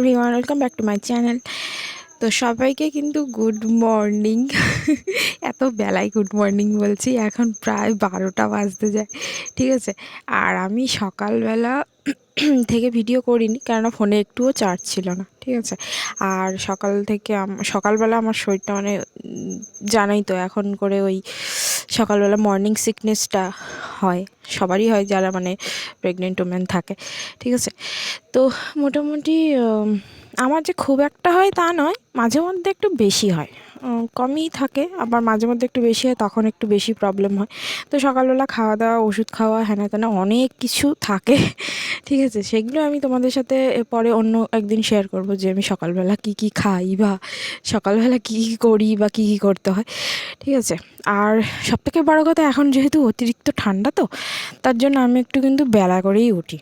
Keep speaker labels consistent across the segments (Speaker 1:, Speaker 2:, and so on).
Speaker 1: Everyone welcome back to my channel তো সবাইকে কিন্তু গুড মর্নিং এত বেলায় গুড মর্নিং বলছি, এখন প্রায় বারোটা বাজতে যায়, ঠিক আছে? আর আমি সকালবেলা থেকে ভিডিও করিনি, কেননা ফোনে একটুও চার্জ ছিল না, ঠিক আছে? আর সকাল থেকে সকালবেলা আমার শরীরটা মানে জানাই তো, এখন করে ওই সকালবেলা মর্নিং সিকনেসটা হয়, সবারই হয় যারা মানে প্রেগনেন্ট ওমেন থাকে, ঠিক আছে? তো মোটামুটি আমার যে খুব একটা হয় তা নয়, মাঝে মধ্যে একটু বেশি হয়। কমই থাকে, আবার মাঝে মধ্যে একটু বেশি হয়, তখন একটু বেশি প্রবলেম হয়। তো সকালবেলা খাওয়া দাওয়া, ওষুধ খাওয়া হ্যানা ত্যানা অনেক কিছু থাকে, ঠিক আছে? সেগুলো আমি তোমাদের সাথে পরে অন্য একদিন শেয়ার করব যে আমি সকালবেলা কী কী খাই বা সকালবেলা কী কী করি বা কী কী করতে হয়, ঠিক আছে? আর সবথেকে বড়ো কথা, এখন যেহেতু অতিরিক্ত ঠান্ডা তো, তার জন্য আমি একটু কিন্তু বেলা করেই উঠি।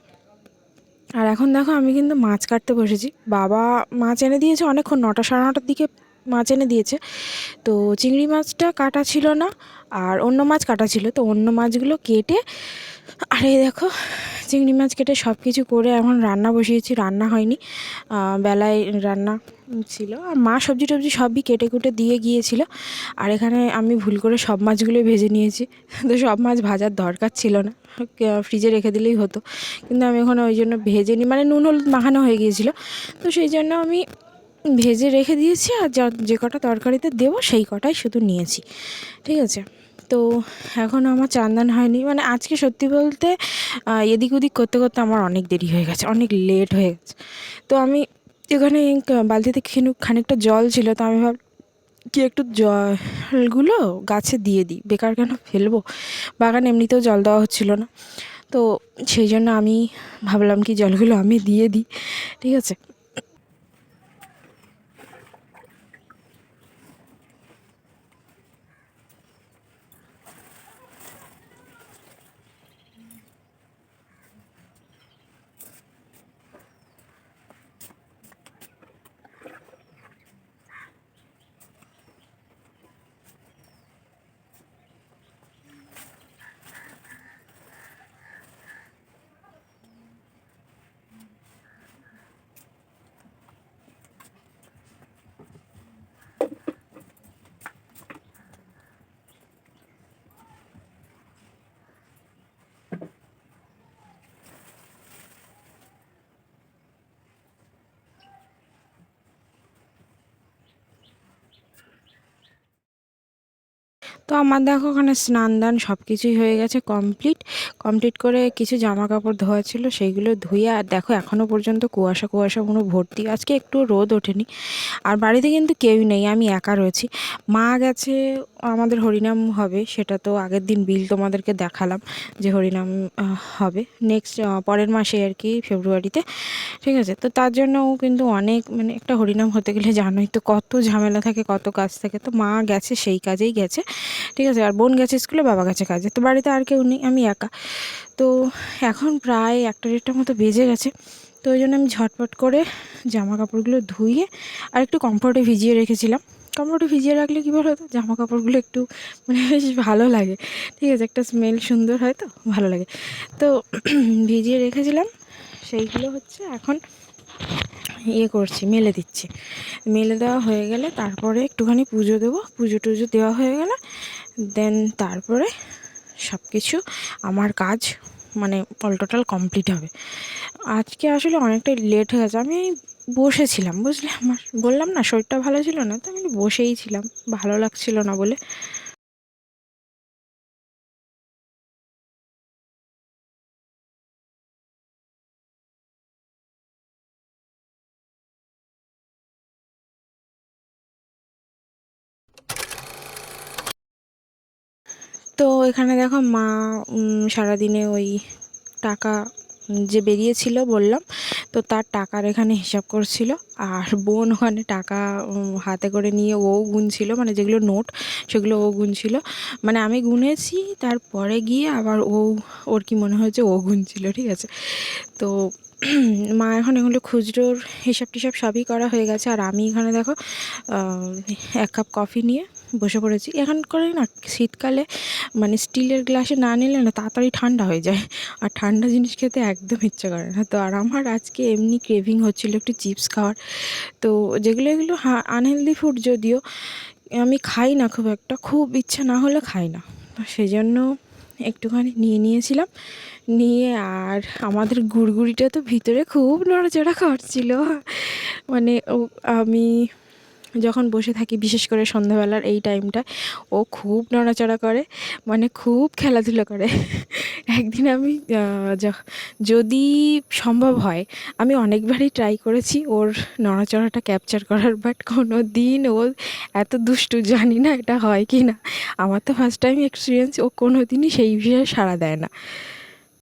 Speaker 1: আর এখন দেখো আমি কিন্তু মাছ কাটতে বসেছি। বাবা মাছ এনে দিয়েছে অনেকক্ষণ, নটা সাড়ে নটার দিকে মাছ এনে দিয়েছে। তো চিংড়ি মাছটা কাটা ছিল না আর অন্য মাছ কাটা ছিল। তো অন্য মাছগুলো কেটে, আর এই দেখো, চিংড়ি মাছ কেটে সব কিছু করে এখন রান্না বসিয়েছি, রান্না হয়নি। বেলায় রান্না ছিল আর মা সবজি টবজি সবই কেটে কুটে দিয়ে গিয়েছিল। আর এখানে আমি ভুল করে সব মাছগুলোই ভেজে নিয়েছি। তো সব মাছ ভাজার দরকার ছিল না। ফ্রিজে রেখে দিলেই হতো। কিন্তু আমি এখন ওই জন্য ভেজে নিই মানে নুন হলুদ মাখানো হয়ে গিয়েছিল। তো সেই জন্য আমি ভেজে রেখে দিয়েছি আর যা যে কটা তরকারিতে দেবো সেই কটাই শুধু নিয়েছি। ঠিক আছে? তো এখন আমার চান্দান হয়নি। মানে আজকে সত্যি বলতে এদিক ওদিক করতে করতে আমার অনেক দেরি হয়ে গেছে, অনেক লেট হয়ে গেছে। তো আমি এখানে বালতিতে খানিকটা জল ছিল, তো আমি ভাব কি একটু জলগুলো গাছে দিয়ে দিই। বেকার কেন ফেলব? বাগান এমনিতেও জল দেওয়া হচ্ছিল না। তো সেই জন্য আমি ভাবলাম কি জলগুলো আমি দিয়ে দিই। ঠিক আছে? তো আমার দেখো ওখানে স্নান দান সব কিছুই হয়ে গেছে কমপ্লিট কমপ্লিট করে কিছু জামা কাপড় ধোয়া ছিল, সেইগুলো ধুয়ে আর দেখো এখনও পর্যন্ত কুয়াশা কুয়াশা কোনো ভর্তি। আজকে একটু রোদ ওঠেনি। আর বাড়িতে কিন্তু কেউই নেই, আমি একা রয়েছি। মা গেছে আমাদের হরিনাম হবে, সেটা তো আগের দিন বিল তোমাদেরকে দেখালাম যে হরিনাম হবে। নেক্সট পরের মাসে আর কি, ফেব্রুয়ারিতে। ঠিক আছে? তো তার জন্য ও কিন্তু অনেক মানে একটা হরিনাম হতে গেলে জানোই তো কত ঝামেলা থাকে, কত কাজ থাকে। তো মা গেছে, সেই কাজেই গেছে। ঠিক আছে? আর বোন গেছে স্কুলে, বাবা গেছে কাজে। তো বাড়িতে আর কেউ নেই, আমি একা। তো এখন প্রায় একটা দেড়টার মতো বেজে গেছে। তো ওই জন্য আমি ঝটপট করে জামা কাপড়গুলো ধুয়ে আর একটু কমফোর্টে ভিজিয়ে রেখেছিলাম। কমফোর্টে ভিজিয়ে রাখলে কী বলো তো জামা কাপড়গুলো একটু মানে বেশ ভালো লাগে। ঠিক আছে, একটা স্মেল সুন্দর হয় তো, ভালো লাগে। তো ভিজিয়ে রেখেছিলাম, সেইগুলো হচ্ছে এখন ইয়ে করছি, মেলে দিচ্ছি। মেলে দেওয়া হয়ে গেলে তারপরে একটুখানি পুজো দেবো। পুজো টুজো দেওয়া হয়ে গেলে দেন তারপরে সব কিছু আমার কাজ মানে অল টোটাল কমপ্লিট হবে। আজকে আসলে অনেকটাই লেট হয়ে গেছে। আমি বসেছিলাম, বুঝলে? আমার বললাম না, শরীরটা ভালো ছিল না, তো আমি বসেই ছিলাম, ভালো লাগছিল না বলে। তো এখানে দেখো মা সারাদিনে ওই টাকা যে বেরিয়েছিল বললাম তো তার টাকার এখানে হিসাব করছিল আর বোন ওখানে টাকা হাতে করে নিয়ে ও গুনছিল মানে যেগুলো নোট সেগুলো ও গুনছিল। মানে আমি গুনেছি, তারপরে গিয়ে আবার ও, ওর কি মনে হয়েছে ও গুনছিল, ঠিক আছে? তো মা এখন এগুলো খুচরোর হিসাব টিসাব সবই করা হয়ে গেছে। আর আমি এখানে দেখো এক কাপ কফি নিয়ে বসে পড়েছি। এখন করে না শীতকালে মানে স্টিলের গ্লাসে না নিলে না তাড়াতাড়ি ঠান্ডা হয়ে যায়। আর ঠান্ডা জিনিস খেতে একদম ইচ্ছে করে না। তো আর আমার আজকে এমনি ক্রেভিং হচ্ছিল একটু চিপস খাওয়ার। তো যেগুলো এগুলো আনহেলদি ফুড যদিও আমি খাই না খুব একটা, খুব ইচ্ছা না হলে খাই না। তো সেই জন্য একটুখানি নিয়ে নিয়েছিলাম। নিয়ে আর আমাদের গুড়গুড়িটা তো ভিতরে খুব নড়াচড়া করছিল। মানে আমি যখন বসে থাকি, বিশেষ করে সন্ধ্যাবেলার এই টাইমটা ও খুব নড়াচড়া করে মানে খুব খেলাধুলো করে। একদিন আমি যদি সম্ভব হয়, আমি অনেকবারই ট্রাই করেছি ওর নড়াচড়াটা ক্যাপচার করার বাট কোনো দিন ও এত দুষ্টু, জানি না এটা হয় কি না আমার তো ফার্স্ট টাইম এক্সপিরিয়েন্স ও কোনো দিনই সেই বিষয়ে সাড়া দেয় না।